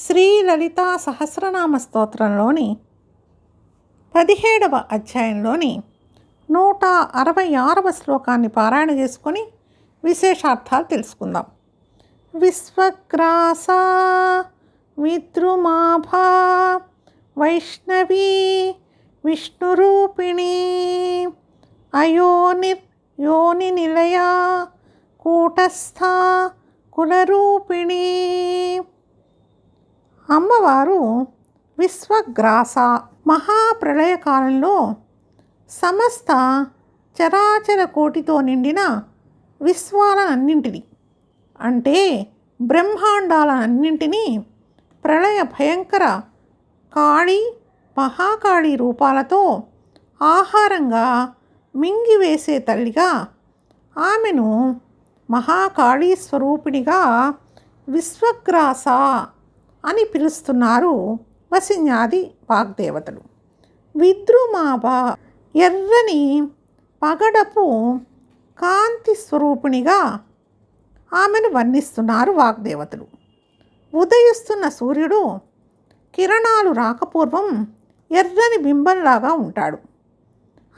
శ్రీ లలితా సహస్రనామ స్తోత్రంలోని పదిహేడవ అధ్యాయంలోని నూట అరవై ఆరవ శ్లోకాన్ని పారాయణ చేసుకొని విశేషార్థాలు తెలుసుకుందాం. విశ్వగ్రాస విద్రుమాభా వైష్ణవీ విష్ణురూపిణి అయోని యోని నిలయ కూటస్థ కులరూపిణి అమ్మవారు విశ్వగ్రాస మహాప్రళయకాలంలో సమస్త చరాచర కోటితో నిండిన విశ్వాలన్నింటినీ అంటే బ్రహ్మాండాలన్నింటినీ ప్రళయ భయంకర కాళీ మహాకాళి రూపాలతో ఆహారంగా మింగివేసే తల్లిగా ఆమెను మహాకాళీ స్వరూపిణిగా విశ్వగ్రాస అని పిలుస్తున్నారు వసిన్యాది వాగ్దేవతలు. విద్రుమాభ ఎర్రని పగడపు కాంతి స్వరూపిణిగా ఆమెను వర్ణిస్తున్నారు వాగ్దేవతలు. ఉదయిస్తున్న సూర్యుడు కిరణాలు రాకపూర్వం ఎర్రని బింబంలాగా ఉంటాడు.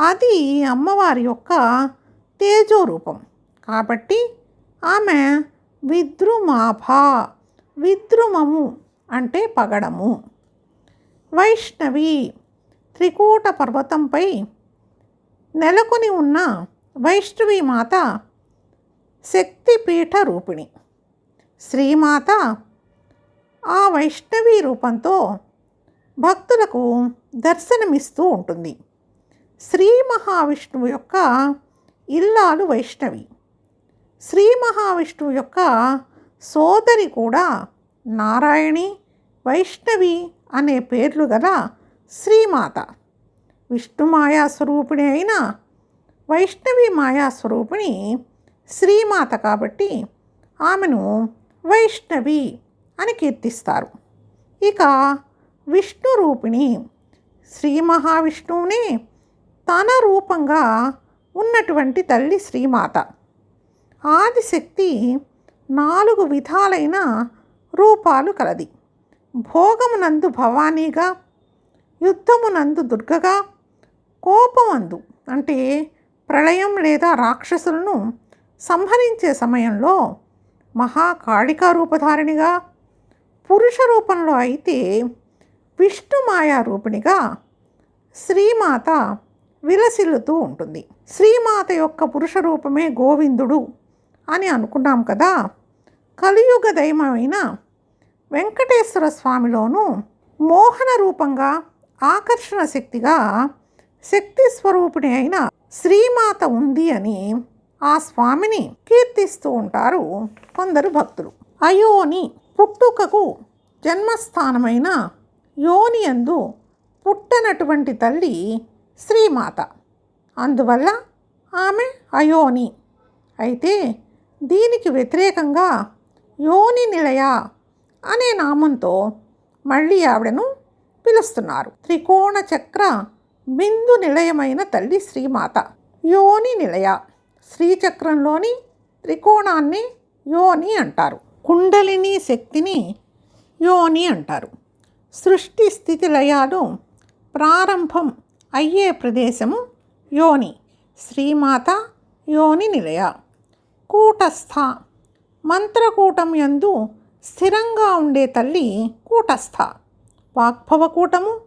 అది అమ్మవారి యొక్క తేజోరూపం. కాబట్టి ఆమె విద్రుమాభ విద్రుమము అంటే పగడము. వైష్ణవి త్రికూట పర్వతంపై నెలకొని ఉన్న వైష్ణవి మాత శక్తిపీఠ రూపిణి. శ్రీమాత ఆ వైష్ణవి రూపంతో భక్తులకు దర్శనమిస్తూ ఉంటుంది. శ్రీ మహావిష్ణువు యొక్క ఇల్లాలు వైష్ణవి. శ్రీ మహావిష్ణువు యొక్క సోదరి కూడా నారాయణి వైష్ణవి అనే పేర్లు గల శ్రీమాత. విష్ణు మాయా స్వరూపిణి అయిన వైష్ణవి మాయా స్వరూపిణి శ్రీమాత కాబట్టి ఆమెను వైష్ణవి అని కీర్తిస్తారు. ఇక విష్ణు రూపిణి శ్రీ మహావిష్ణువునే తన రూపంగా ఉన్నటువంటి తల్లి శ్రీమాత. ఆదిశక్తి నాలుగు విధాలైన రూపాలు కలది. భోగమునందు భవానీగా యుద్ధమునందు దుర్గగా కోపమందు అంటే ప్రళయం లేదా రాక్షసులను సంహరించే సమయంలో మహాకాళికా రూపధారిణిగా పురుష రూపంలో అయితే విష్ణుమాయా రూపిణిగా శ్రీమాత విలసిల్లుతూ ఉంటుంది. శ్రీమాత యొక్క పురుష రూపమే గోవిందుడు అని అనుకున్నాం కదా. కలియుగ దైవమైన వెంకటేశ్వర స్వామిలోనూ మోహన రూపంగా ఆకర్షణ శక్తిగా శక్తి స్వరూపిణి అయిన శ్రీమాత ఉంది అని ఆ స్వామిని కీర్తిస్తూ ఉంటారు కొందరు భక్తులు. అయోని పుట్టుకకు జన్మస్థానమైన యోని అందు పుట్టనటువంటి తల్లి శ్రీమాత. అందువల్ల ఆమె అయోని. అయితే దీనికి వ్యతిరేకంగా యోని నిలయ అనే నామంతో మళ్ళీ ఆవిడను పిలుస్తున్నారు. త్రికోణ చక్ర బిందు నిలయమైన తల్లి శ్రీమాత యోని నిలయ. శ్రీచక్రంలోని త్రికోణాన్ని యోని అంటారు. కుండలిని శక్తిని యోని అంటారు. సృష్టి స్థితి లయాలు ప్రారంభం అయ్యే ప్రదేశము యోని. శ్రీమాత యోని నిలయ. కూటస్థ. మంత్రకూటం యందు స్థిరంగా ఉండే తల్లి కూటస్థ. వాగ్భవకూటము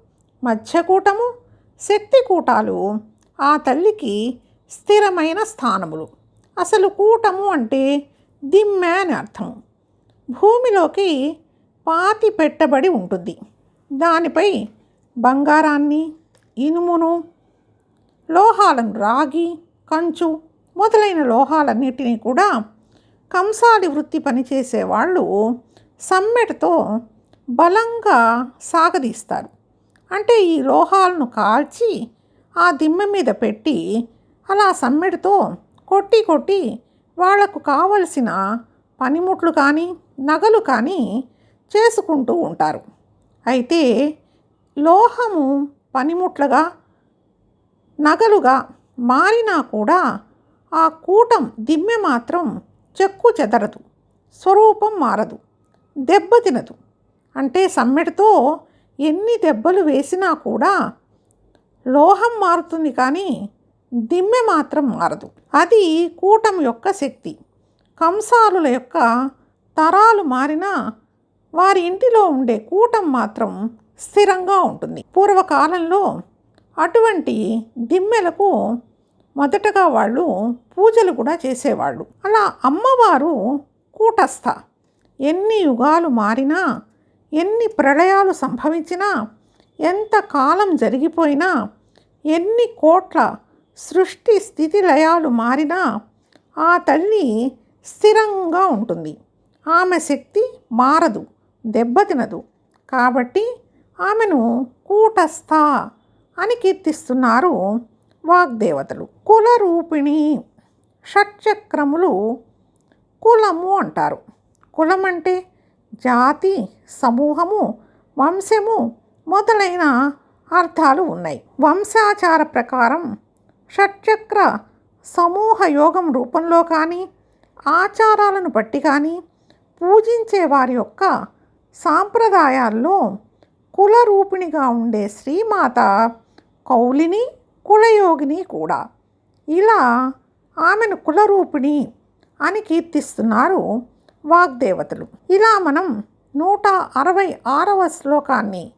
మధ్యకూటము శక్తికూటాలు ఆ తల్లికి స్థిరమైన స్థానములు. అసలు కూటము అంటే దిమ్మె అని అర్థం భూమిలోకి పాతి పెట్టబడి ఉంటుంది. దానిపై బంగారాన్ని ఇనుమును లోహాలను రాగి కంచు మొదలైన లోహాలన్నిటినీ కూడా కంసాలి వృత్తి పనిచేసే వాళ్ళు సమ్మెటతో బలంగా సాగదీస్తారు. అంటే ఈ లోహాలను కాల్చి ఆ దిమ్మె మీద పెట్టి అలా సమ్మెడితో కొట్టి కొట్టి వాళ్ళకు కావలసిన పనిముట్లు కానీ నగలు కానీ చేసుకుంటూ ఉంటారు. అయితే లోహము పనిముట్లుగా నగలుగా మారినా కూడా ఆ కూటం దిమ్మె మాత్రం చెక్కు చెదరదు స్వరూపం మారదు దెబ్బ తినదు. అంటే సమ్మెడితో ఎన్ని దెబ్బలు వేసినా కూడా లోహం మారుతుంది కానీ దిమ్మె మాత్రం మారదు. అది కూటం యొక్క శక్తి. కంసాలుల యొక్క తరాలు మారినా వారి ఇంటిలో ఉండే కూటం మాత్రం స్థిరంగా ఉంటుంది. పూర్వకాలంలో అటువంటి దిమ్మెలకు మొదటగా వాళ్ళు పూజలు కూడా చేసేవాళ్ళు. అలా అమ్మవారు కూటస్థ. ఎన్ని యుగాలు మారినా ఎన్ని ప్రళయాలు సంభవించినా ఎంత కాలం జరిగిపోయినా ఎన్ని కోట్ల సృష్టి స్థితి లయాలు మారినా ఆ తల్లి స్థిరంగా ఉంటుంది. ఆమె శక్తి మారదు దెబ్బతినదు కాబట్టి ఆమెను కూటస్థ అని కీర్తిస్తున్నారు వాగ్దేవతలు. కులరూపిణి షట్చక్రములు కులము అంటారు. కులం అంటే జాతి సమూహము వంశము మొదలైన అర్థాలు ఉన్నాయి. వంశాచార ప్రకారం షట్చక్ర సమూహ యోగం రూపంలో కానీ ఆచారాలను బట్టి కానీ పూజించే వారి యొక్క సాంప్రదాయాల్లో కులరూపిణిగా ఉండే శ్రీమాత కౌలిని కులయోగిని కూడా. ఇలా ఆమెను కులరూపిణి అని కీర్తిస్తున్నారు వాగ్దేవతలు. ఇలా మనం నూట అరవై ఆరవ శ్లోకాన్ని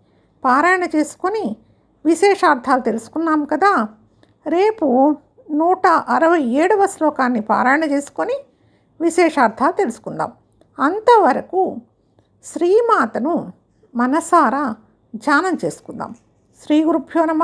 పారాయణ చేసుకొని విశేషార్థాలు తెలుసుకున్నాం కదా. రేపు నూట అరవై ఏడవ శ్లోకాన్ని పారాయణ చేసుకొని విశేషార్థాలు తెలుసుకుందాం. అంతవరకు శ్రీమాతను మనసారా ధ్యానం చేసుకుందాం. శ్రీ గురుభ్యో నమ.